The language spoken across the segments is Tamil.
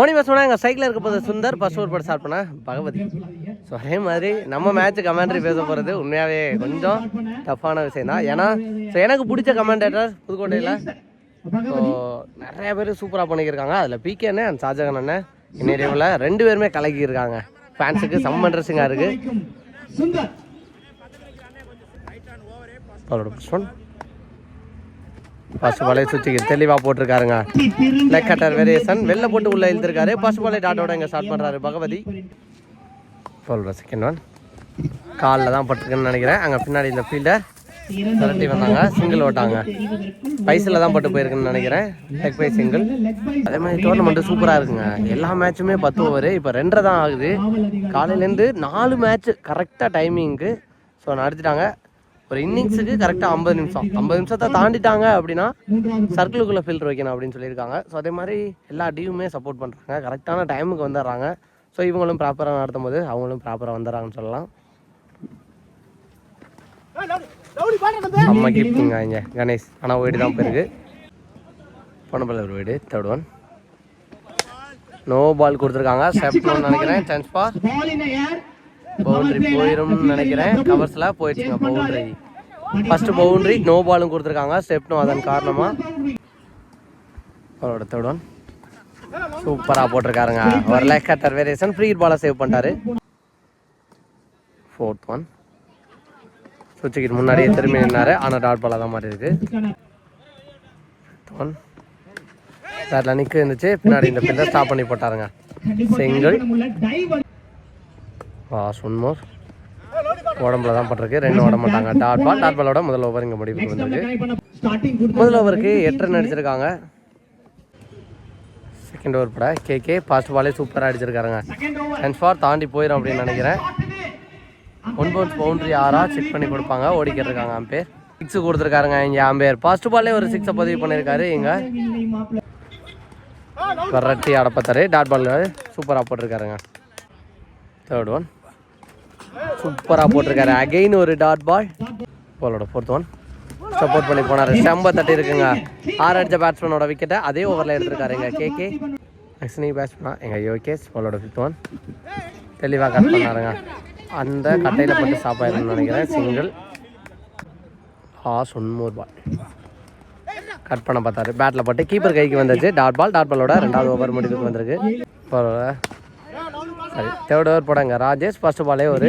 ஓனி சொன்னால் எங்கள் சைக்கிளில் இருக்க போது சுந்தர் ஃபர்ஸ்ட் ஓவர் போட்டு ஸ்டார்ட் பண்ண பகவதி. ஸோ அதே மாதிரி நம்ம மேட்ச் கமெண்ட்ரி பேச போகிறது உண்மையாகவே கொஞ்சம் டஃப்பான விஷயம் தான். ஏன்னா ஸோ எனக்கு பிடிச்ச கமெண்டேட்டர் புதுக்கோட்டையில் ஸோ நிறைய பேர் சூப்பராக பண்ணிக்கிருக்காங்க. அதில் பிகே அண்ணன் அண்ட் ஷாஜகான் அண்ணன் இன்னையில் ரெண்டு பேருமே கலக்கியிருக்காங்க. ஃபேன்ஸுக்கு செம்ம இன்ட்ரெஸ்டிங்காக இருக்குது சுந்தர் அவரோட பசுபாலை சுற்றி தெளிவாக போட்டிருக்காருங்க. லெக் கட்டர் வேரியேஷன் வெளில போட்டு உள்ள எழுந்திருக்காரு பசுபாலை டாட்டோட இங்கே ஸ்டார்ட் பண்ணுறாரு பகவதி. சொல்கிற செகண்ட் ஒன் காலில் தான் பட்டிருக்குன்னு நினைக்கிறேன். அங்கே பின்னாடி இந்த ஃபீல்டர் விரட்டி வந்தாங்க. சிங்கிள் ஓட்டாங்க. பைஸில் தான் பட்டு போயிருக்குன்னு நினைக்கிறேன். லெக் பை சிங்கிள் அதே மாதிரி டோர்னமெண்ட்டு சூப்பராக இருக்குங்க. எல்லா மேட்சுமே பத்து ஓவர் இப்போ ரெண்டரை தான் ஆகுது. காலையிலேருந்து நாலு மேட்ச் கரெக்டாக டைமிங்க்கு ஸோ நடத்திட்டாங்க ஒரு இன்னிங்ஸுக்கு கரெக்டாக ஐம்பது நிமிஷம். ஐம்பது நிமிஷத்தை தாண்டிட்டாங்க அப்படின்னா சர்க்கிளுக்குள்ளே ஃபில்டர் வைக்கணும் அப்படின்னு சொல்லியிருக்காங்க. ஸோ அதே மாதிரி எல்லா டீமுமே சப்போர்ட் பண்ணுறாங்க கரெக்டான டைமுக்கு வந்துடுறாங்க. ஸோ இவங்களும் ப்ராப்பராக நடத்தும் போது அவங்களும் ப்ராப்பராக வந்துடுறாங்கன்னு சொல்லலாம். அம்மா கீப்பிங்க இங்கே. கணேஷ் ஆனால் வீடு தான் போயிருக்கு பொன்னப்பள்ள ஒரு வீடு தேர்ட் ஒன் நோ பால் கொடுத்துருக்காங்க. செப்ட்னு நினைக்கிறேன். சான்ஸ் பார் பவுண்டரி போயிரும்னு நினைக்கிறேன். கவர்ஸில் போயிடுச்சுங்க பவுண்டரி ஃபர்ஸ்ட் பவுண்டரி நோ பாலும் கொடுத்துருக்காங்க. ஸ்டெப்னும் அதன் காரணமா. அவரோட தேர்ட் ஒன் சூப்பராக போட்டிருக்காருங்க. ஒரு லைக் கட்டர் வேரியேஷன் ஃப்ரீ பாலை சேவ் பண்ணிட்டாரு. ஃபோர்த் ஒன் சுவிட்சுக்கு முன்னாடியே திரும்பி நின்னாரு. ஆனால் டாட் பாலாக தான் மாதிரி இருக்கு. ஒன் பேட்டில் நிற்க இருந்துச்சு பின்னாடி இந்த பில்லை ஸ்டாப் பண்ணி போட்டாருங்க. Single. டைவ் வா சுன்மோர் உடம்புல தான் பட்டிருக்கு. ரெண்டு ஓட மாட்டாங்க. டாட் பால் டாட் பாலோட முதல் ஓவர் இங்கே முடிவுக்கு வந்திருக்கு. முதல் ஓவருக்கு எட்டு ரன் அடிச்சிருக்காங்க. செகண்ட் ஓவர் பட கேகே ஃபர்ஸ்ட் பாலே சூப்பராக அடிச்சிருக்காருங்க. ஹென்ஸ் ஃபார் தாண்டி போயிடும் அப்படின்னு நினைக்கிறேன். ஒன் பவுன்ஸ் பவுண்டரி ஆறா செக் பண்ணி கொடுப்பாங்க. ஓடிக்கிட்டு இருக்காங்க அம்பேர். சிக்ஸ் கொடுத்துருக்காருங்க இங்கே அம்பேர். ஃபர்ஸ்ட் பாலே ஒரு சிக்ஸை பதிவு பண்ணியிருக்காரு இங்கே. வரட்டி அடப்பத்தாரு. டாட் பால் சூப்பராக போட்டிருக்காருங்க. தேர்ட் ஒன் சூப்பராக போட்டிருக்காரு. அகைன் ஒரு டாட் பால் போலோட ஃபோர்த் ஒன் சப்போர்ட் பண்ணி போனார். செம்ப தட்டி இருக்குங்க. ஆறு அடிச்ச பேட்ஸ்மேனோட விக்கெட்டை அதே ஓவரில் எடுத்திருக்காரு எங்கள் கேகே கே நீ பேட்ஸ்மேனா எங்கள் யோகேஷ் போலோட ஃபிஃப்த் ஒன் தெளிவாக கட் பண்ணாருங்க. அந்த கட்டையில் பட்டு ஸ்டாப் நினைக்கிறேன். சிங்கிள் ஹாஸ் சொன்மோர் பால் கட் பண்ண பார்த்தாரு. பேட்டில் போட்டு கீப்பர் கைக்கு வந்துச்சு. டாட் பால் டாட் பாலோட ரெண்டாவது ஓவர் முடிவுக்கு வந்திருக்கு. பரவாயில்ல. சரி தேர்ட் ஓவர் போடாங்க. ராஜேஷ் ஃபர்ஸ்ட் பாலே ஒரு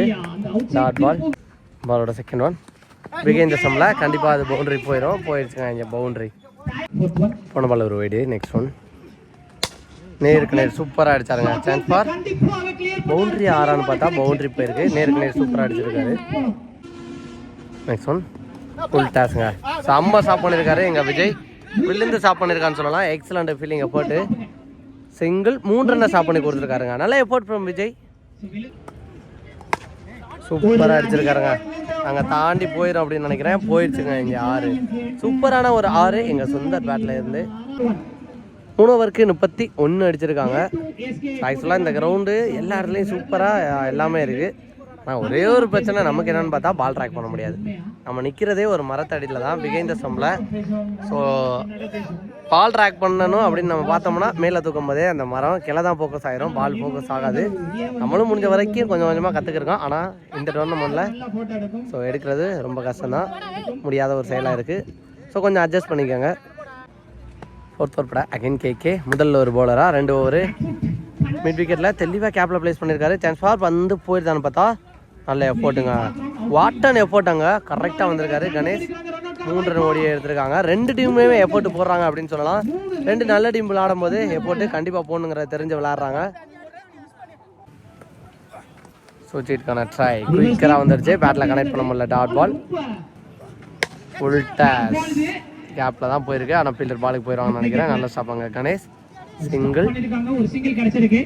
டாட் பால் பாலோட செகண்ட் ஒன் பிகைன் தசமில் கண்டிப்பாக அது பவுண்டரி போயிடும் போயிடுச்சுங்க இங்கே பவுண்டரி போன பால் ஒரு வைடு நெக்ஸ்ட் ஒன் நேருக்கு நேர் சூப்பராக அடிச்சாருங்க. சான்ஸ் கிளியர் பவுண்டரி ஆறான்னு பார்த்தா பவுண்டரி போயிருக்கு. நேருக்கு நேர் சூப்பராக அடிச்சிருக்காரு. நெக்ஸ்ட் ஒன் ஃபுல் டாஸ்ங்க செம்ம ஸ்டாப் பண்ணியிருக்காரு எங்கள் விஜய். விழுந்து ஸ்டாப் பண்ணியிருக்கான்னு சொல்லலாம். எக்ஸலண்ட் ஃபீலிங்கை போட்டு சிங்கிள் மூன்று ரன் ஸ்டாப் பண்ணி கொடுத்துருக்காருங்க. நல்ல எஃபோர்ட் ஃப்ரம் விஜய். சூப்பராக அடிச்சிருக்காருங்க. நாங்கள் தாண்டி போயிடும் அப்படின்னு நினைக்கிறேன். போயிடுச்சுங்க இங்கே ஆறு. சூப்பரான ஒரு ஆறு எங்கள் சொந்த பேட்டில் இருந்து. மூணு ஓவருக்கு முப்பத்தி ஒன்று அடிச்சிருக்காங்க. ஆக்சுவலாக இந்த கிரவுண்டு எல்லா இடத்துலையும் சூப்பராக எல்லாமே இருக்குது ஆனால் ஒரே ஒரு பிரச்சனை நமக்கு என்னன்னு பார்த்தா பால் ட்ராக் பண்ண முடியாது. நம்ம நிற்கிறதே ஒரு மரத்தடியில் தான் பிகைந்த சம்மில் ஸோ பால் ட்ராக் பண்ணணும் அப்படின்னு நம்ம பார்த்தோம்னா மேலே தூக்கும் போதே அந்த மரம் கிளை தான் ஃபோக்கஸ் ஆகிரும் பால் ஃபோக்கஸ் ஆகாது. நம்மளும் முடிஞ்ச வரைக்கும் கொஞ்சம் கொஞ்சமாக கற்றுக்கிருக்கோம் ஆனால் இந்த டோர்னமெண்ட்டில் ஸோ எடுக்கிறது ரொம்ப கஷ்டம்தான். முடியாத ஒரு செயலாக இருக்குது ஸோ கொஞ்சம் அட்ஜஸ்ட் பண்ணிக்கோங்க. ஃபோர்த் ஓவர் பட அகைன் கேகே முதல்ல ஒரு பவுலராக ரெண்டு ஓவரு மிட் விக்கெட்டில் தெளிவாக கேப்பில் ப்ளேஸ் பண்ணியிருக்காரு சான்ஸ் ஃபார் வந்து போயிருந்தான்னு பார்த்தா நல்ல எஃபோர்ட்டுங்க. வாட்டன் எஃபோர்ட்டாங்க. கரெக்டாக வந்திருக்காரு கணேஷ். மூன்று ரன் எடுத்திருக்காங்க. ரெண்டு டீம்லேயுமே எஃபோர்ட் போடுறாங்க அப்படின்னு சொல்லலாம். ரெண்டு நல்ல டீம் விளையாடும் போது எஃபோர்ட்டு கண்டிப்பாக போகணுங்கிறத தெரிஞ்சு விளையாடுறாங்க. சூச்சிட்டுக்கான ட்ரை குயிக்கராக வந்துருச்சு. பேட்டில் கனெக்ட் பண்ண முடியல டாட் பால் ஃபுல் டேஸ் கேப்பில் தான் போயிருக்கு. ஆனால் ஃபீல்டர் பாலுக்கு போயிடுவாங்கன்னு நினைக்கிறேன். நல்லா சாப்பாங்க கணேஷ். சிங்கிள் பண்ணிருக்காங்க ஒரு சிங்கிள் கிடைச்சிருக்கு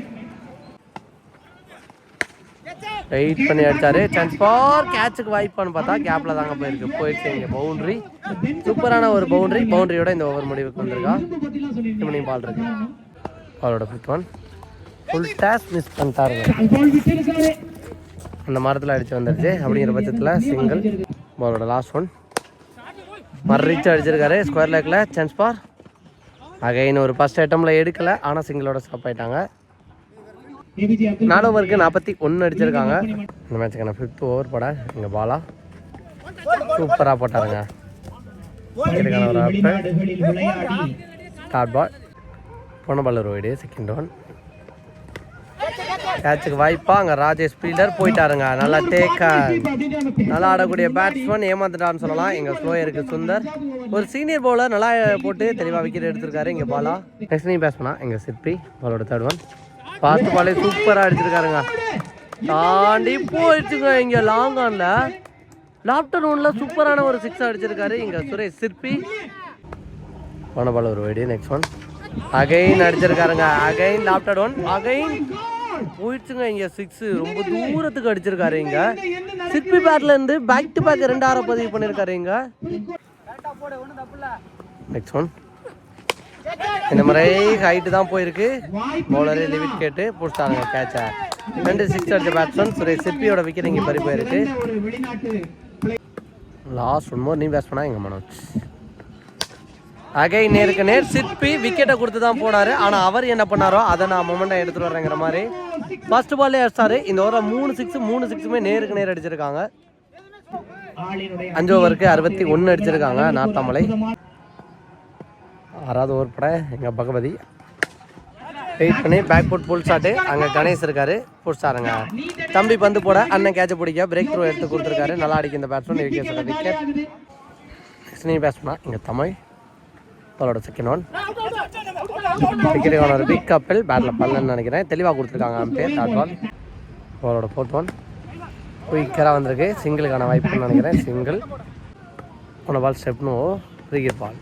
வெயிட் பண்ணி அடிச்சாரு. சான்ஸ் ஃபார் கேட்சுக்கு வாய்ப்பான்னு பார்த்தா கேப்ல தாங்க போயிருக்கு. போயிடுச்சு இங்கே பவுண்டரி சூப்பரான ஒரு பவுண்டரி பவுண்டரியோட இந்த ஓவர் முடிவுக்கு வந்திருக்கா. இப்படி பால் இருக்கு. பாலோட fifth one full toss miss பண்ணிட்டாருங்க அந்த மரத்தில் அடிச்சு வந்துருச்சு. அப்படிங்கிற பட்சத்தில் சிங்கிள் பாலோட லாஸ்ட் ஒன் மர்ரிச்சு அடிச்சிருக்காரு. ஸ்கொயர் லேக்கில் சான்ஸ் ஃபார் அகைன் ஒரு ஃபர்ஸ்ட் ஐட்டமில் எடுக்கலை. ஆனால் சிங்கிளோட ஸ்டாப் ஆயிட்டாங்க. நாலு ஓவருக்கு நாற்பத்தி ஒன்று அடிச்சிருக்காங்க. இந்த மேட்சுக்கான ஃபிஃப்த் ஓவர் பட? இங்கே பாலா சூப்பராக போட்டாருங்க. இதுக்கான ஒரு டாட் பால் பொண்ணு பால் செகண்ட் ஒன் கேட்சுக்கு வாய்ப்பா. அங்கே ராஜேஷ் ஃபீல்டர் போயிட்டாருங்க. நல்லா டேக் நல்லா ஆடக்கூடிய பேட்ஸ்மேன் ஏமாந்துட்டான்னு சொல்லலாம். எங்கள் ஸ்லோயருக்கு சுந்தர். ஒரு சீனியர் பவுலர் நல்லா போட்டு தெளிவாக விக்கெட் எடுத்திருக்காரு. இங்கே பாலா நெக்ஸ்ட் நீ பேட்ஸ்மனா எங்கள் சிற்பி பாலோட தேர்ட் ஒன் ஃபாஸ்ட் பாலே சூப்பராக அடிச்சிருக்காருங்க. தாண்டி போயிடுச்சுங்க இங்கே லாங் ஆனில் லாப்டர் ஒன்ல சூப்பரான ஒரு சிக்ஸ் அடிச்சிருக்காரு இங்கே சுரேஷ் சிற்பி. மனபால ஒரு வைடு நெக்ஸ்ட் ஒன் அகைன் அடிச்சிருக்காருங்க. அகைன் லாப்டர் ஒன் அகைன் போயிடுச்சுங்க இங்க சிக்ஸ் ரொம்ப தூரத்துக்கு அடிச்சிருக்காரு இங்க. சிற்பி பேட்ல இருந்து பேக் டு பேக் ரெண்டாயிரம் பதிவு பண்ணிருக்காரு இங்க. நெக்ஸ்ட் ஒன் இந்த முறை ஹைட்டு தான் போயிருக்கு. பவுலரு லிமிட் கேட்டு பிடிச்சாங்க கேட்சா ரெண்டு சிக்ஸ் அடிச்ச பேட்ஸ்மேன் சுரேஷ் சிற்பியோட விக்கெட் இங்கே பறி போயிருக்கு. லாஸ்ட் ஒன் மோர் நீ பேஸ் பண்ணா மனோஜ்? அகை நேருக்கு நேர் சிற்பி விக்கெட்டை கொடுத்து தான் போனாரு. ஆனால் அவர் என்ன பண்ணாரோ அதை நான் மொமெண்டாக எடுத்துட்டு வரேங்கிற மாதிரி. ஃபர்ஸ்ட் பால்லே அடிச்சாரு. இந்த ஓவரம் மூணு சிக்ஸ் மூணு சிக்ஸுமே நேருக்கு நேர் அடிச்சிருக்காங்க. அஞ்சு ஓவருக்கு அறுபத்தி ஒன்று அடிச்சிருக்காங்க நாத்தாமலை ஆறாவது ஓவர் பட எங்கள் பகவதி. வெயிட் பண்ணி பேக் ஃபுட் புல் ஷாட்டு அங்கே கணேஷ் இருக்காரு. புடிச்சாருங்க தம்பி பந்து போட அண்ணன் கேட்ச் பிடிக்க. பிரேக் த்ரூ எடுத்து கொடுத்துருக்காரு. நல்லா அடிக்க இந்த பேட்ஸ்மேன் விக்கெட் விக்கெட். நீ பேட்ஸ்மேனா இங்கே தமிழ். அவரோட செகண்ட் ஒன் விக்கெட் ஒரு பிக் கப்பல் பேட்டில் பண்ணலன்னு நினைக்கிறேன். தெளிவாக கொடுத்துருக்காங்க அம்பேர் டாட் ஒன் அவரோட ஃபோர்த் ஒன் குயிக்கராக வந்திருக்கு. சிங்கிளுக்கான வாய்ப்புன்னு நினைக்கிறேன். சிங்கிள் ஒன் பால் ஸ்டெப்னு ஃப்ரீகிட் பால்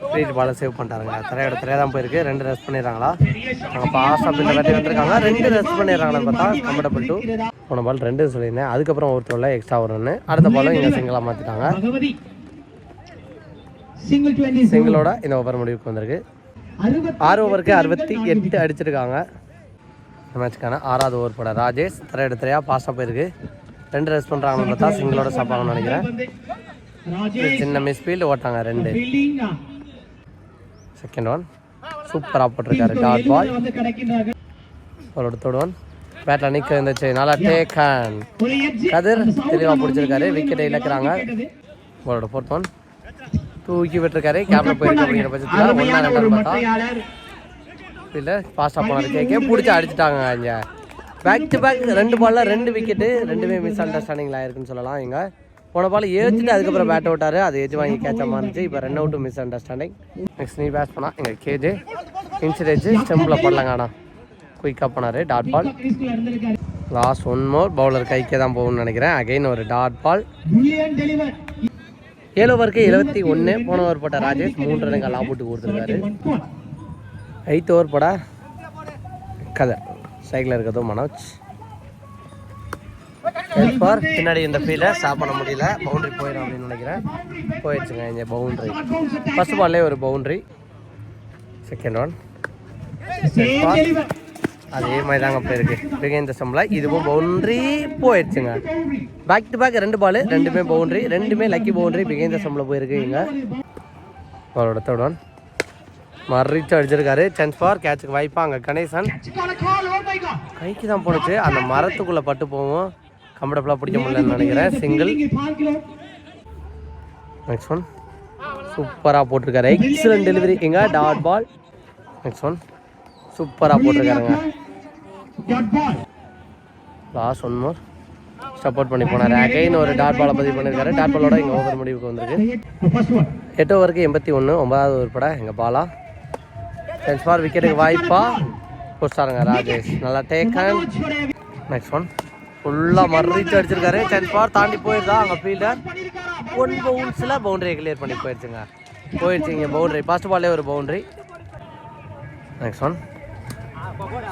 ஃப்ரீகிட் பாலை சேவ் பண்ணிட்டாருங்க. தரையோட தரையாக தான் போயிருக்கு. ரெண்டு ரெஸ்ட் பண்ணிடுறாங்களா? அவங்க பாஸ்டாக பின்ன கட்டி வந்திருக்காங்க. ரெண்டு ரெஸ்ட் பண்ணிடுறாங்கன்னு பார்த்தா கம்ஃபர்டபுள் டூ போன பால் ரெண்டு சொல்லியிருந்தேன். அதுக்கப்புறம் ஒருத்தர் எக்ஸ்ட்ரா வரும்னு அடுத்த பாலும் இங்கே சிங்கிளாக மாற்றிட்டாங்க சிங்கிளோட இந்த ஓவர் முடிவுக்கு வந்திருக்கு. ஆறு ஓவருக்கு அறுபத்தி எட்டு அடிச்சிருக்காங்க. இந்த மேட்ச்க்கான ஆறாவது ஓவர் போட ராஜேஷ் தரையோட தரையாக பாஸ்டாக போயிருக்கு. ரெண்டு ரெஸ்ட் பண்ணுறாங்கன்னு பார்த்தா சிங்கிளோட சாப்பாங்கன்னு நினைக்கிறேன். சின்ன மிஸ் ஃபீல்டு ஓட்டாங்க ரெண்டு. செகண்ட் ஒன் சூப்பராக போட்டிருக்காரு டாட் பால் அவரோட தேர்ட் ஒன் பேட்டில் நிற்க இருந்துச்சு. நல்லா டேக் ஹேண்ட் கதிர் தெளிவாக பிடிச்சிருக்காரு. விக்கெட்டை இழக்கிறாங்க. அவரோட ஃபோர்த் ஒன் தூக்கி விட்டுருக்காரு. கேப்ல போயிருக்கு அப்படிங்கிற பட்சத்தில் ஒன்றா ரெண்டாவது பார்த்தா இல்லை ஃபாஸ்ட்டாக போனார் கேட்க பிடிச்சி அடிச்சிட்டாங்க இங்கே. பேக் டு பேக் ரெண்டு பாலில் ரெண்டு விக்கெட்டு ரெண்டுமே மிஸ் அண்டர்ஸ்டாண்டிங்கில் ஆயிருக்குன்னு சொல்லலாம் இங்கே. போன பால் ஏற்றிட்டு அதுக்கப்புறம் பேட் விட்டாரு. அது ஏஜ் வாங்கி கேட்சாம இருந்துச்சு இப்போ run out miss understanding next நீ பேட்ஸ் பண்ணா எங்கள் கேஜே இன்சூரேஜ் ஸ்டெம்பில் போடலாங்க ஆனால் குயிக்காக போனார். Dot ball last one more bowler கைக்கே தான் போகும்னு நினைக்கிறேன். அகைன் ஒரு டாட் பால் ஏழு ஓவருக்கு எழுபத்தி ஒன்று போன ஓவர் போட்ட ராஜேஷ் மூன்று ரன்கள் லாபுட்டு கொடுத்துருக்காரு. எயித் ஓவர் போட. கதை. சைக்கிள் இருக்கிறதும் மனோஜ். ஃபார் பின்னாடி இந்த ஃபீல்டை ஸ்டாப் பண்ண முடியல. பவுண்டரி போயிடும் அப்படின்னு நினைக்கிறேன். போயிடுச்சுங்க இங்கே பவுண்டரி ஃபர்ஸ்ட் பால்லே ஒரு பவுண்டரி செகண்ட் ஒன் சேம் அதே மாதிரி தாங்க போயிருக்கு பிகேந்த சம்பளம் இதுவும் பவுண்டரி போயிடுச்சுங்க. பேக் டு பேக் ரெண்டு பால் ரெண்டுமே பவுண்டரி ரெண்டுமே லக்கி பவுண்டரி பிகேந்த சம்பளம் போயிருக்கு இங்க. அவரோட தேர்ட் மறிச்சு அடிச்சிருக்காரு. சான்ஸ் ஃபார் கேட்சுக்கு வாய்ப்பா அங்கே கணேசன். கைக்கு தான் போணுச்சு. அந்த மரத்துக்குள்ளே பட்டு போவோம் கம்ஃபர்டபுளாக பிடிக்க முடியலன்னு நினைக்கிறேன். சிங்கிள் நெக்ஸ்ட் ஒன் சூப்பராக போட்டிருக்காரு. எக்ஸலன்ட் டெலிவரி எங்க டாட் பால் நெக்ஸ்ட் ஒன் சூப்பராக போட்டிருக்காருங்க. லாஸ்ட் ஒன் மோர் சப்போர்ட் பண்ணி போனார். அகைன் ஒரு டாட் பாலை பதிவு பண்ணியிருக்காரு டாட் பாலோட இங்கே ஓவர் முடிவுக்கு வந்திருக்கு. எட்டு ஓவருக்கு எண்பத்தி ஒன்று ஒன்பதாவது ஓவர் பட. எங்கள் பாலா சென்ஸ் ஃபார் விக்கெட்டுக்கு வாய்ப்பா. போஸ்டாருங்க ராஜேஷ். நல்லா டேக்கன் நெக்ஸ்ட் ஒன் ஃபுல்லாக மறிச்சு அடிச்சிருக்காரு. சென்ட் ஃபார் தாண்டி போயிருந்தா அங்கே ஃபீல்டர் ஒன் பவுன்ஸில் பவுண்டரியை கிளியர் பண்ணி போயிடுச்சுங்க போயிடுச்சு இங்கே பவுண்டரி ஃபர்ஸ்ட் பாலே ஒரு boundary next one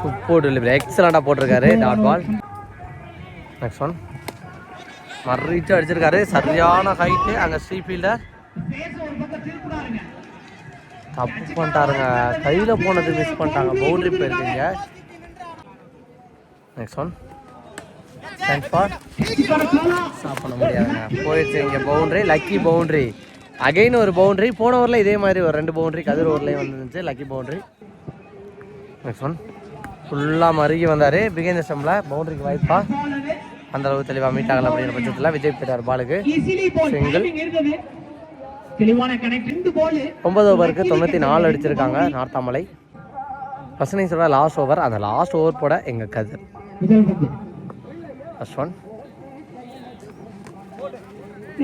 super delivery எக்ஸலண்ட்டாக போட்டிருக்காரு. டாட் பால் நெக்ஸ்ட் ஒன் மறிச்சு அடிச்சிருக்காரு. சரியான ஹைட்டு அங்கே ஸ்ரீ ஃபீல்டர் தப்பு பண்ணிட்டாருங்க. கையில் போனது மிஸ் பண்ணிட்டாங்க. பவுண்டரி போயிருக்கீங்க நெக்ஸ்ட் ஒன் பண்ண முடியாதுங்க. போயிடுச்சு இங்கே பவுண்டரி லக்கி பவுண்டரி அகைன் ஒரு பவுண்டரி போன ஓவரில் இதே மாதிரி ஒரு ரெண்டு பவுண்டரி கதிர் ஓவர்லேயும் வந்துருந்துச்சு லக்கி பவுண்டரி நெக்ஸ்ட் ஒன் ஃபுல்லாக மருகி வந்தார். பிகேந்த ஸ்டம்பில் பவுண்டரிக்கு வாய்ப்பா. அந்த அளவு தெளிவாக மீட் ஆகல அப்படிங்கிற பட்சத்தில் விஜய் போயிட்டார் பாலுக்கு. பால் ஒன்பது ஓவருக்கு தொண்ணூற்றி நாலு அடிச்சிருக்காங்க நார்த்தாமலை ஃபர்ஸ்ட் இன்னிங்ஸோட லாஸ்ட் ஓவர் அந்த லாஸ்ட் ஓவர் போட எங்கள் கதிர்? ஃபர்ஸ்ட் ஒன்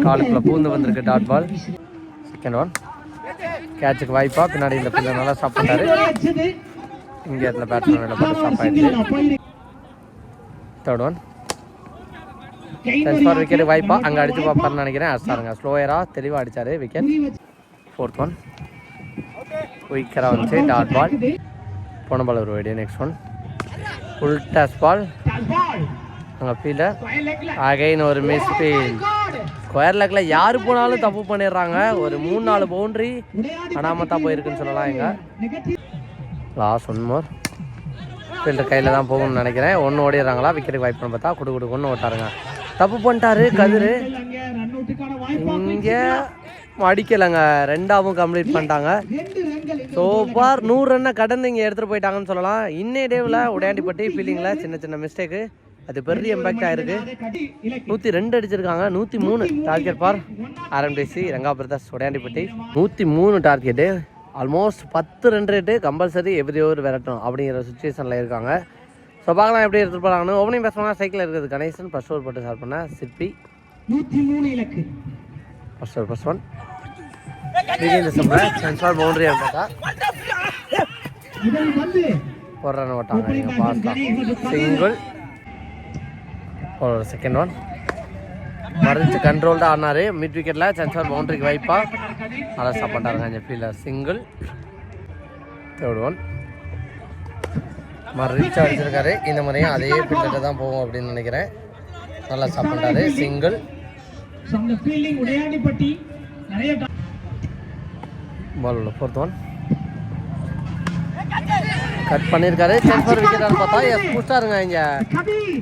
காலுக்குள்ள பூந்து வந்திருக்கு டாட் பால் செகண்ட் ஒன் கேட்சுக்கு வாய்ப்பா. பின்னாடி இந்த பிள்ளை நல்லா ஸ்டாப் பண்ணாரு இங்கே இடத்துல பேட்ஸ்மேன் மேலே போட்டு ஸ்டாப் ஆயிடுச்சு தேர்ட் ஒன் ஃபார் விக்கெட் வாய்ப்பா. அங்கே அடிச்சு பார்ப்பாருன்னு நினைக்கிறேன். அடிச்சாருங்க ஸ்லோயராக தெளிவாக அடிச்சாரு விக்கெட் ஃபோர்த் ஒன் குயிக்கராக வந்துச்சு. டாட் பால் போன பால் ஒரு வைடியா next one full toss ball அங்கே ஃபீல்டர் அகைன் ஒரு மிஸ் ஃபீல் ஸ்கொயர் லெக்கில் யார் போனாலும் தப்பு பண்ணிடுறாங்க. ஒரு மூணு நாலு பவுண்டரி அனாமத்தா போயிருக்குன்னு சொல்லலாம் எங்க லாஸ் லாஸ்ட் ஒன் மோர் ஃபீல்டர் கையில் தான் போகணும்னு நினைக்கிறேன். ஒன்று ஓடிடுறாங்களா? விக்கெட்டுக்கு வாய்ப்பு பார்த்தா குடு குடு ஒன்று ஓட்டாருங்க. தப்பு பண்ணிட்டாரு கதிர். இங்கே அடிக்கலைங்க. ரெண்டாவும் கம்ப்ளீட் பண்ணிட்டாங்க. ரெண்டு ஸோ ஃபார் நூறு ரன்னை கடந்து இங்கே எடுத்துகிட்டு போயிட்டாங்கன்னு சொல்லலாம். இன்னே டேவில் உடையாண்டிப்பட்டி ஃபீலிங்கில் சின்ன சின்ன மிஸ்டேக்கு அது பெரிய இம்பாக்ட் ஆயிருக்கு நூற்றி ரெண்டு அடிச்சிருக்காங்க நூற்றி மூணு டார்கெட் பார். R M T C Ranga பிரதாஸ் Udaiyandipatti நூற்றி மூணு டார்கெட்டு ஆல்மோஸ்ட் பத்து run rate compulsory every over விரட்டும் அப்படிங்கிற சுச்சுவேஷனில் இருக்காங்க. ஸோ பார்க்கலாம் எப்படி எடுத்துகிட்டு போகிறாங்கன்னு ஓப்பனிங் பேட்ஸ்மேனாக சைக்கிள் இருக்குது. கணேசன் ஃபர்ஸ்ட் ஓவர் போட்டு ஸ்டார்ட் பண்ண சிற்பி. நூத்தி மூணு இலக்கு. ஓவர் ஒன் சென்சார் பவுண்டரி பார்த்தா. ரன் ஓட்டாங்க. நீங்கள் பாஸ்தா சிங்கிள் ஒரு செகண்ட் ஒன் மறைச்சு கண்ட்ரோல் தான் ஆனார். மிட் விக்கெட்டில் சென்சார் பவுண்டரிக்கு வைப்பா நல்லா ஸ்டாப் பண்ணிட்டாருங்க அந்த ஃபீல்டர் சிங்கிள் தேர்ட் ஒன் மறைச்சு அடிச்சிருக்காரு இந்த மாதிரியும் அதே ஃபீல்டர் தான் போகும் அப்படின்னு நினைக்கிறேன். நல்லா ஸ்டாப் சிங்கிள் அந்த ஃபீல்டிங் ஃபோர்த் ஒன் கட் பண்ணியிருக்காரு சென்சார் விக்கெட்டான்னு பார்த்தா எஸ் புஷ்டாருங்க இங்கே.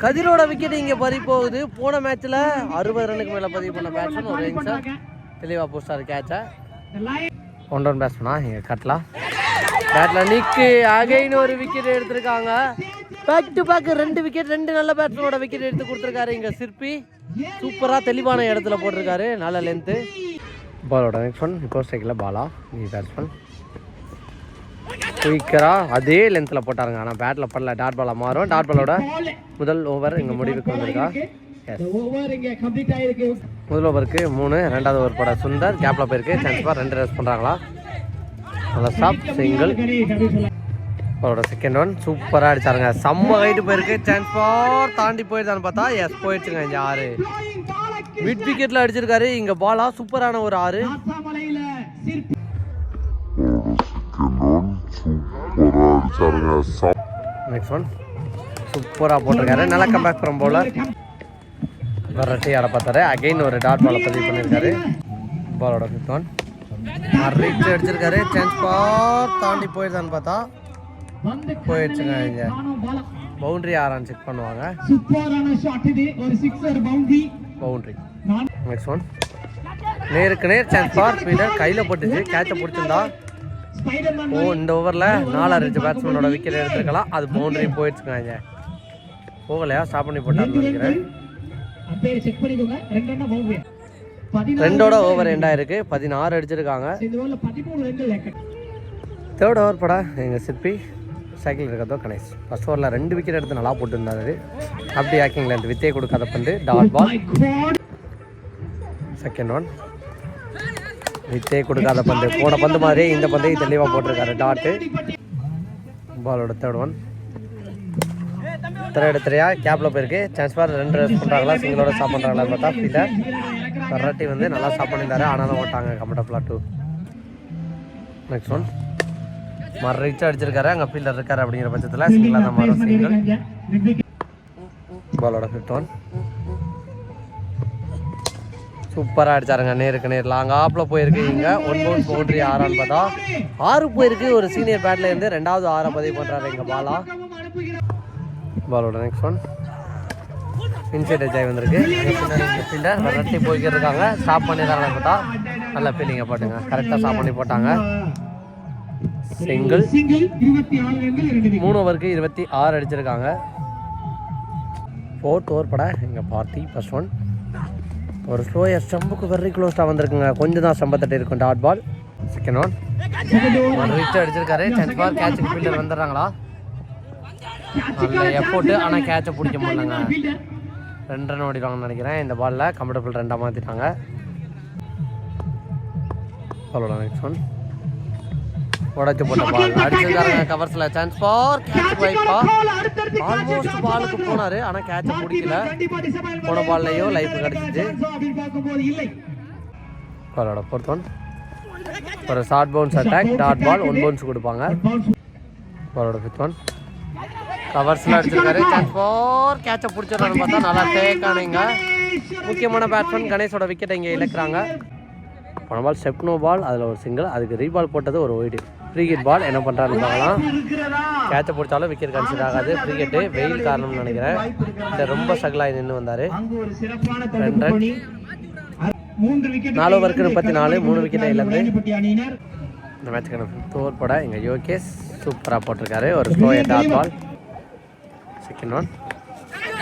கதிரோட விக்கெட் இங்கே பறி போகுது. போன மேட்ச்சில் அறுபது ரன்னுக்கு மேலே பதிவு பண்ண பேட்ஸ்மேன் ஒரு இன்னிங்ஸை தெளிவாக போஸ்டார் கேட்சை ஒன் ரன் பேட்ஸ்மேனா இங்கே கட்டலாம். பேட்டில் நிக்கு. அகைன் ஒரு விக்கெட் எடுத்திருக்காங்க. பேக் டு பேக் ரெண்டு விக்கெட் ரெண்டு நல்ல பேட்ஸ்மேனோட விக்கெட் எடுத்து கொடுத்துருக்காரு இங்கே சிற்பி. சூப்பராக தெளிவான இடத்துல போட்டிருக்காரு. நல்ல லென்த்து பாலோட நெக்ஸ்ட் ஒன் இப்போ ஸ்ட்ரைக்கில் பாலா நீ பேட்ஸ்மேன் குயிக்கராக அதே லென்த்தில் போட்டாருங்க. ஆனால் பேட்டில் படல. டாட் பாலாக மாறும். டாட் பாலோட முதல் ஓவர் இங்கே முடிவுக்கு வந்திருக்கா? முதல் ஓவருக்கு மூணு ரெண்டாவது ஓவர் போட சுந்தர். கேப்பில் போயிருக்கு. சான்ஸ் பார் ரெண்டு ரன்ஸ் பண்ணுறாங்களா நல்லா ஸ்டாப் சிங்கிள் அவரோட செகண்ட் ஒன் சூப்பராக அடிச்சாருங்க. செம்ம ஹைட்டு போயிருக்கு. சான்ஸ் பார் தாண்டி போயிருந்தான்னு பார்த்தா எஸ் போயிடுச்சுங்க இங்கே ஆறு. மிட் விக்கெட்டில் அடிச்சிருக்காரு. இங்கே பாலா சூப்பரான ஒரு ஆறு. நெக்ஸ்ட் ஒன் சூப்பராக போட்டிருக்காரு. நல்லா கம்பேக் ஃப்ரம் போலர் வரட்டி அட பார்த்தாரு. அகைன் ஒரு டாட் பாலை பதிவு பண்ணியிருக்காரு. பாலோட ஃபிஃப்த் ஒன் ரீச் அடிச்சிருக்காரு. சான்ஸ் பார் தாண்டி போயிருந்தான்னு பார்த்தா போயிடுச்சுங்க இங்கே. பவுண்டரி ஆறான்னு செக் பண்ணுவாங்க. சூப்பரான ஷாட் இது. ஒரு சிக்ஸர் பவுண்டரி நெக்ஸ்ட் ஒன் நேருக்கு நேர் சான்ஸ் ஃபார் ஃபீல்டர் கையில் போட்டுச்சு. கேட்சை பிடிச்சிருந்தா ஓ இந்த ஓவரில் நாலு அஞ்சு பேட்ஸ்மேனோட விக்கெட் எடுத்துருக்கலாம். அது பவுண்டரி போயிடுச்சுங்க இங்கே போகலையா? ஸ்டாப் பண்ணி போட்டாருன்னு நினைக்கிறேன். ரெண்டோட ஓவர் எண்ட் ஆயிருக்கு. பதினாறு அடிச்சிருக்காங்க. தேர்ட் ஓவர் படா. எங்கள் சிற்பி சைக்கிள் இருக்கிறதோ கணேஷ். ஃபர்ஸ்ட் ஓவரில் ரெண்டு விக்கெட் எடுத்து நல்லா போட்டுருந்தாரு அப்படி ஆக்கிங்ல இருந்து வித்தே கொடுக்காத பந்து. டாட் பால் செகண்ட் ஒன் வித்தே கொடுக்காத பந்து. போன பந்து மாதிரி இந்த பந்தை தெளிவாக போட்டிருக்காரு. டாட்டு பாலோட தேர்ட் ஒன் தேர்ட் திரையா கேப்பில் போயிருக்கு. சான்ஸ்பார் ரெண்டு ரன்ஸ் பண்ணுறாங்களா சிங்கிளோட ஸ்டாப் பார்த்தா ஃபீல்டர் கராட்டி வந்து நல்லா ஸ்டாப் பண்ணியிருந்தாரு. ஆனாலும் ஓட்டாங்க. கம்ஃபர்டபுளாக டூ நெக்ஸ்ட் ஒன் மறு ரீச் அடிச்சிருக்காரு. அங்கே ஃபீல்டர் இருக்காரு அப்படிங்கிற பட்சத்தில் சிங்கிளாக தான் மாறும் சிங்கிள் பாலோட ஃபிஃப்ட் ஒன் சூப்பராக அடிச்சாருங்க. நேருக்கு நேர் லாங் ஆப்பில் போயிருக்கு. இங்கே ஒன் பவுண்ட் பவுண்டரி ஆறான்னு பார்த்தா ஆறு போயிருக்கு. ஒரு சீனியர் பேட்லேருந்து ரெண்டாவது ஆறை பதிவு பண்ணுறாரு எங்கள் பாலா. பாலோட நெக்ஸ்ட் ஒன் இன்சைட் ஜாய் வந்திருக்கு. ஃபீல்டர் விரட்டி போய்க்கிட்டு இருக்காங்க. ஸ்டாப் பண்ணிடுறாங்க பார்த்தா நல்ல ஃபீலிங்கை போட்டுங்க. கரெக்டாக ஸ்டாப் பண்ணி போட்டாங்க. சிங்கிள் மூணு ஓவருக்கு இருபத்தி ஆறு அடிச்சிருக்காங்க. ஃபோர்த் ஓவர் பட எங்கள் பார்ட்டி ஃபர்ஸ்ட் ஒன் ஒரு ஸ்லோயர் ஸ்டம்புக்கு வெரி க்ளோஸ்டாக வந்திருக்குங்க. கொஞ்சம் தான் ஸ்டம்பத்தட்டு இருக்கும் டாட் பால் செகண்ட் ஒன் ஒரு over. ரிச் அடிச்சிருக்காரு. சான்ஸ் பால் கேட்ச் ஃபீல்டர் வந்துடுறாங்களா? நல்ல எஃபோர்ட்டு ஆனால் கேட்சை பிடிக்க முடியலங்க. ரெண்டு ரன் ஓடிடுவாங்கன்னு நினைக்கிறேன். இந்த பாலில் கம்ஃபர்டபுள் ரெண்டாக மாற்றிட்டாங்க அவ்வளோடா நெக்ஸ்ட் ஒன் உடச்சு போட்ட பால் அடிச்சிருக்காருங்க கவர்ஸில் சான்ஸ் ஃபார் கேட்ச் வைப்பா ஆல்மோஸ்ட் பாலுக்கு போனாரு ஆனால் கேட்சை பிடிக்கல. போன பால்லையும் லைஃப் கிடச்சிச்சு பாலோட ஒன் ஒரு short bounce attack dot ball one bounce கொடுப்பாங்க. பாலோட ஃபிஃப்த் ஒன் கவர்ஸில் அடிச்சிருக்காரு. சான்ஸ் ஃபார் கேட்சை பிடிச்சிடறான்னு பார்த்தா நல்லா டேக் ஆனீங்க முக்கியமான பேட்ஸ்மேன் கணேஷோட விக்கெட்டை இங்கே இழக்கிறாங்க. போன பால் ஸ்டெப்னோ பால் அதில் ஒரு சிங்கிள் அதுக்கு ரீபால் போட்டது ஒரு ஒயிடு ஃப்ரீ ஹிட் பால் என்ன பண்ணுறாருன்னு பார்க்கலாம். கேட்சை பிடிச்சாலும் விக்கெட் கன்சிடர் ஆகாது. ஃப்ரீ ஹிட்டு வெயில் காரணம்னு நினைக்கிறேன். இந்த ரொம்ப ஸ்ட்ரகிள் ஆகி நின்று வந்தார் ரெண்டு ரன். நாலு ஓவருக்கு முப்பத்தி நாலு, மூணு விக்கெட்டை இழந்து. அணியினர். இந்த மேட்ச்சுக்கான ஃபிஃப்த் ஓவர் போட எங்கள் யோகேஷ் சூப்பராக போட்டிருக்காரு. ஒரு slow dot ball second one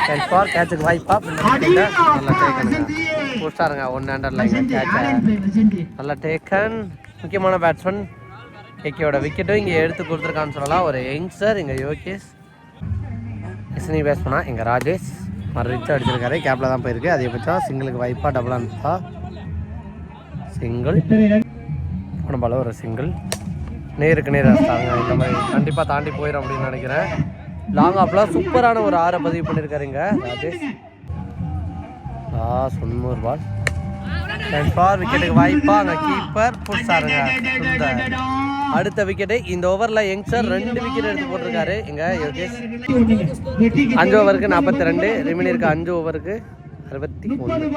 catch ball கேட்சுக்கு வாய்ப்பா. நல்லா டேக்கனுங்க போஸ்டாருங்க ஒன் ஹண்ட்ரட்ல கேட்சை நல்லா டேக்கன் முக்கியமான பேட்ஸ்மேன் கேகேயோட விக்கெட்டும் இங்கே எடுத்து கொடுத்துருக்கான்னு சொல்லலாம். ஒரு யங்ஸ்டர் இங்கே யோகேஷ். இசனி பேஸ் பண்ணால் இங்கே ராஜேஷ். மறுச்சு அடிச்சிருக்காரு. கேப்பில் தான் போயிருக்கு. அதிகபட்சம் சிங்கிளுக்கு வைப்பாக டபுளாக இருந்தா சிங்கிள் போன பால் ஒரு சிங்கிள் நேருக்கு நேர் அடிச்சாங்க இந்த மாதிரி கண்டிப்பாக தாண்டி போயிடும் அப்படின்னு நினைக்கிறேன். லாங் ஆப்லாம் சூப்பரான ஒரு ஆறை பதிவு பண்ணியிருக்காருங்க ராஜேஷ். ஆ சொன்னூறு பால் ஃபார் விக்கெட்டுக்கு வாய்ப்பா அங்கே கீப்பர் புடிச்சாருங்க சுந்தர் அடுத்த விக்கெட்டு இந்த ஓவரில் யங்ஸ்டர் ரெண்டு விக்கெட் எடுத்து போட்டிருக்காரு. இங்கே யோகேஷ். அஞ்சு ஓவருக்கு நாற்பத்தி ரெண்டு ரிமினி இருக்க அஞ்சு ஓவருக்கு அறுபத்தி ஒன்று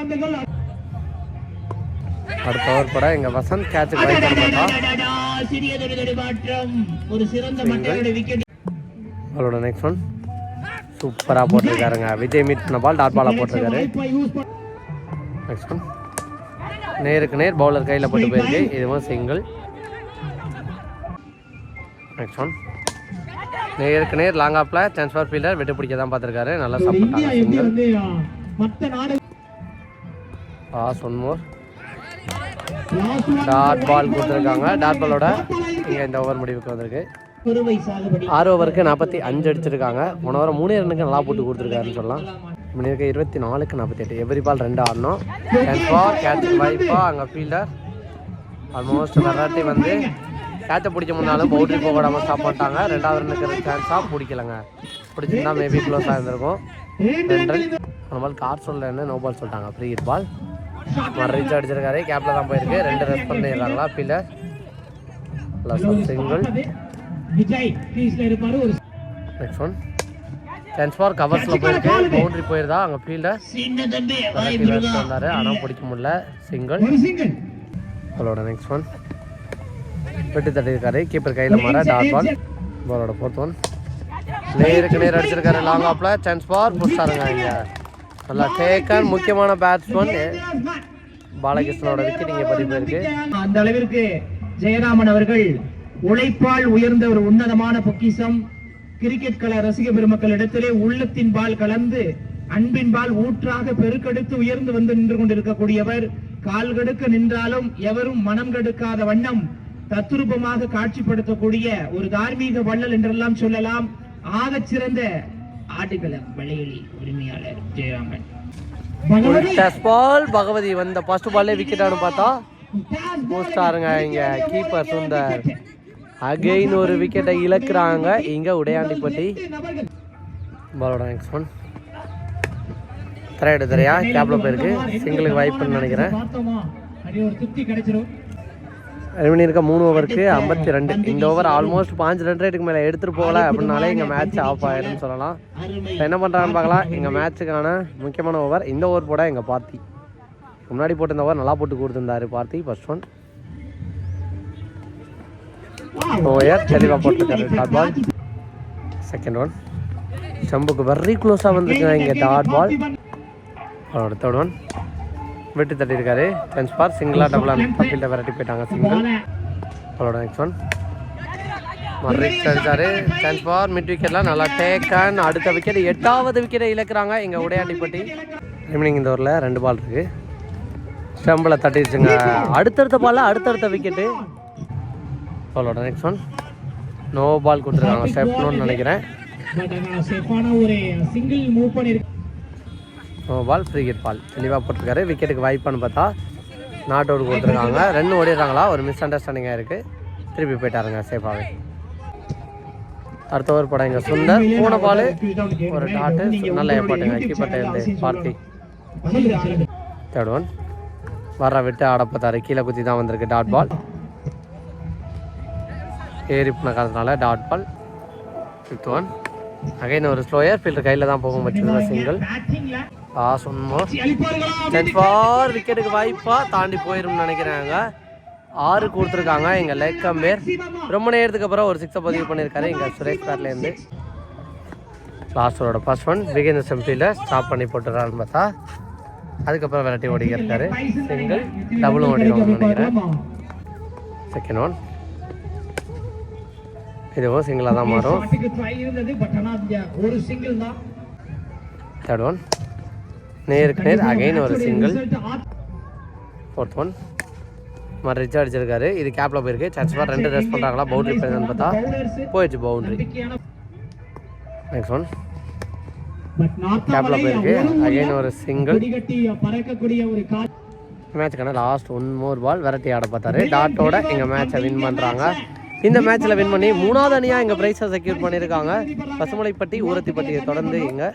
அடுத்த ஓவர் பட எங்க வசந்த் கேட்சுக்கு வாய்ப்பு ஒரு சிறந்த அவளோட நெக்ஸ்ட் ஒன் சூப்பராக போட்டிருக்காருங்க. விஜய் மீட் பண்ண பால் டாட் பாலாக போட்டிருக்காரு. நெக்ஸ்ட் ஒன் நேருக்கு நேர் பவுலர் கையில் போட்டு போயிருக்கு. இதுவும் சிங்கிள் நெக்ஸ்ட் ஒன் நேருக்கு நேர் லாங் ஆப்பில் சான்ஸ் ஃபார் ஃபீல்டர் வெட்டு பிடிக்க தான் பார்த்துருக்காரு. நல்லா சாப்பிட்டாங்க சிங்கிள் நாடு ஆ சொன்மோர் டாட் பால் கொடுத்துருக்காங்க. டாட் பாலோட இங்கே இந்த ஓவர் முடிவுக்கு வந்திருக்கு. ஆறு ஓவருக்கு நாற்பத்தி அஞ்சு அடிச்சிருக்காங்க. போன ஓவர் மூணே ரன்னுக்கு நல்லா போட்டு கொடுத்துருக்காருன்னு சொல்லலாம். இப்படி இருக்க இருபத்தி நாலுக்கு நாற்பத்தி எட்டு எவ்ரி பால் ரெண்டு ஆடணும் கேட்பா கேட்ச் வாய்ப்பா அங்கே ஃபீல்டர் ஆல்மோஸ்ட் வெரைட்டி வந்து கேட்சை பிடிக்க முன்னாலும் பவுண்டரி போக விடாமல் ஸ்டாப் பண்ணிட்டாங்க ரெண்டாவது ரன்னுக்கு சான்ஸாக பிடிக்கலங்க. பிடிச்சிருந்தா மேபி க்ளோஸ் ஆகிருந்திருக்கும் ரெண்டு பால் கார் சொல்லலன்னு நோ பால் சொல்லிட்டாங்க. ஃப்ரீ ஹிட் பால் ரீச் அடிச்சிருக்காரு. கேப்பில் தான் போயிருக்கு. ரெண்டு rest பண்ணிடுறாங்களா fielder single next one chance for கவர்ஸில் போயிருக்கு. பவுண்டரி போயிருந்தா அங்கே தம்பி வந்தார் ஆனால் பிடிக்க முடியல. சிங்கிள் பாலோட நெக்ஸ்ட் ஒன் வெட்டி தட்டியிருக்காரு கீப்பர் கையில் மாற டாட் பால் பாலோட ஃபோர்த் ஒன் நேருக்கு நேர் அடிச்சிருக்காரு. லாங் ஆப்பில் சான்ஸ் புஷ்டாருங்க இங்கே. நல்லா டேக்கன் முக்கியமான பேட்ஸ்மேன் பாலகிருஷ்ணனோட விக்கெட் இங்கே பதிவு போயிருக்கு. அந்த அளவிற்கு ஜெயராமன் அவர்கள் உழைப்பால் உயர்ந்த ஒரு உன்னதமான பொக்கிஷம். கிரிக்கெட் கல ரசிக பெருமக்களிடத்திலே உள்ளத்தின் பால் கலந்து அன்பின் பால் ஊற்றாக பெருக்கெடுத்து உயர்ந்து வந்து நின்று கொண்டிருக்கக்கூடியவர் கால் கெடுக்க நின்றாலும் எவரும் மனம் கெடுக்காத வண்ணம் தத்ரூபமாக காட்சிப்படுத்தக்கூடிய ஒரு தார்மீக வள்ளல் என்றெல்லாம் சொல்லலாம். ஆக சிறந்த ஆடுகள வளையலி உரிமையாளர் ஜெயராமன். பகவதி வந்த ஃபர்ஸ்ட் பால்லே விக்கெட்டானு பார்த்தா போஸ்டாருங்க இங்க கீப்பர் சுந்தர். அகைன் ஒரு விக்கெட்டை இழக்கிறாங்க. இங்கே உடையாண்டிப்பட்டி. பாலோட நெக்ஸ்ட் ஒன் திரையிட திரையா. கேப்ல போயிருக்கு. சிங்கிளுக்கு வாய்ப்புன்னு நினைக்கிறேன். ரெண்டு இருக்க மூணு ஓவருக்கு ஐம்பத்தி ரெண்டு. இந்த ஓவர் ஆல்மோஸ்ட் பாஞ்சு ரன் ரேட்டுக்கு மேலே எடுத்துகிட்டு போகல அப்படின்னாலே இங்கே மேட்ச் ஆஃப் ஆயிடும்னு சொல்லலாம். இப்போ என்ன பண்ணுறான்னு பார்க்கலாம். எங்கள் மேட்ச்சுக்கான முக்கியமான ஓவர் இந்த ஓவர் போட எங்கள் பார்த்தி? முன்னாடி போட்டிருந்த ஓவர் நல்லா போட்டு கொடுத்துருந்தாரு பார்த்தி. ஃபர்ஸ்ட் ஒன் ஓயர் தெளிவாக போட்டிருக்காரு டாட் பால் செகண்ட் ஒன் ஸ்டம்புக்கு வெரி க்ளோஸாக வந்திருக்குங்க இங்கே டாட் பால் அவரோட தேர்ட் ஒன் வெட்டி தட்டியிருக்காரு. சான்ஸ் பார் சிங்கிளா டபுளா தப்பில் விரட்டி போயிட்டாங்க சிங்கிள் அவளோட நெக்ஸ்ட் ஒன் மர்ரிக்ஸ் அடிச்சாரு. சான்ஸ் பார் மிட் விக்கெட்லாம் நல்லா டேக்கன் அடுத்த விக்கெட் எட்டாவது விக்கெட்டை இழக்கிறாங்க. எங்கள் உடையாண்டிப்பட்டி ரிமைனிங் இந்த ஓவரில் ரெண்டு பால் இருக்கு. ஸ்டம்பில் தட்டிடுச்சுங்க அடுத்தடுத்த பால்ல அடுத்தடுத்த விக்கெட்டு அவளோட நெக்ஸ்ட் ஒன் நோ பால் கொடுத்துருக்காங்க. ஸ்டெப்னு நினைக்கிறேன். No ball free hit ball தெளிவாக போட்டிருக்காரு. விக்கெட்டுக்கு வாய்ப்பான்னு பார்த்தா நாட் அவுட் கொடுத்துருக்காங்க. ரன் ஓடிடுறாங்களா? ஒரு மிஸ் அண்டர்ஸ்டாண்டிங்காக இருக்குது திருப்பி போயிட்டாருங்க சேஃபாகவே அடுத்த ஓவர் படம் இங்கே சுந்தர். மூணு பால் ஒரு டாட்டு நல்ல ஏற்பாட்டுங்க கீப்பர்ட்ட இருந்து பார்த்தி தேர்ட் ஒன் வர விட்டு ஆடப்பத்தாரு கீழே குத்தி தான் வந்திருக்கு. டாட் பால் ஏறி போன dot ball fifth one again ஒரு ஸ்லோயர் ஃபீல்டர் கையில் தான் போகும் வச்சிருந்த single pass one more for விக்கெட்டுக்கு வாய்ப்பாக தாண்டி போயிடும்னு நினைக்கிறாங்க. ஆறு கொடுத்துருக்காங்க எங்கள் லேக் கம்பேர் ரொம்ப நேரத்துக்கு அப்புறம் ஒரு சிக்ஸை பதிவு பண்ணியிருக்காரு எங்கள் சுரேஷ் பேர்லேருந்து. லாஸ்டரோட ஃபர்ஸ்ட் ஒன் பிகின் செம்ஃபீல்டர் ஸ்டாப் பண்ணி போட்டுறாருன்னு பார்த்தா. அதுக்கப்புறம் வெரைட்டி ஓடிக்க சிங்கிள் டபுளும் ஓடிடுவாங்கன்னு நினைக்கிறேன். செகண்ட் ஒன் இதுவும் சிங்கிளாக தான் மாறும். ஒரு சிங்கிள் தான். தேர்ட் ஒன் நேருக்கு நேர் அகைன் ஒரு சிங்கிள் ஃபோர்த் ஒன் மாதிரி ரிச் அடிச்சிருக்காரு. இது கேப்ல போயிருக்கு. சர்ச் பார் ரெண்டு ரெஸ்ட் பண்ணுறாங்களா பவுண்டரி போயிருந்தான்னு பார்த்தா. போயிடுச்சு பவுண்டரி நெக்ஸ்ட் ஒன் கேப்ல போயிருக்கு. அகைன் ஒரு சிங்கிள் மேட்ச்க்கான லாஸ்ட் ஒன் மோர் பால் விரட்டி ஆட பார்த்தாரு. டாட்டோட எங்கள் மேட்சை வின் பண்ணுறாங்க இந்த மேட்ச்சில் வின் பண்ணி மூணாவது அணியாக எங்கள் ப்ரைஸை செக்யூர் பண்ணியிருக்காங்க. பசுமலைப்பட்டி ஊரத்திப்பட்டியை தொடர்ந்து எங்கள்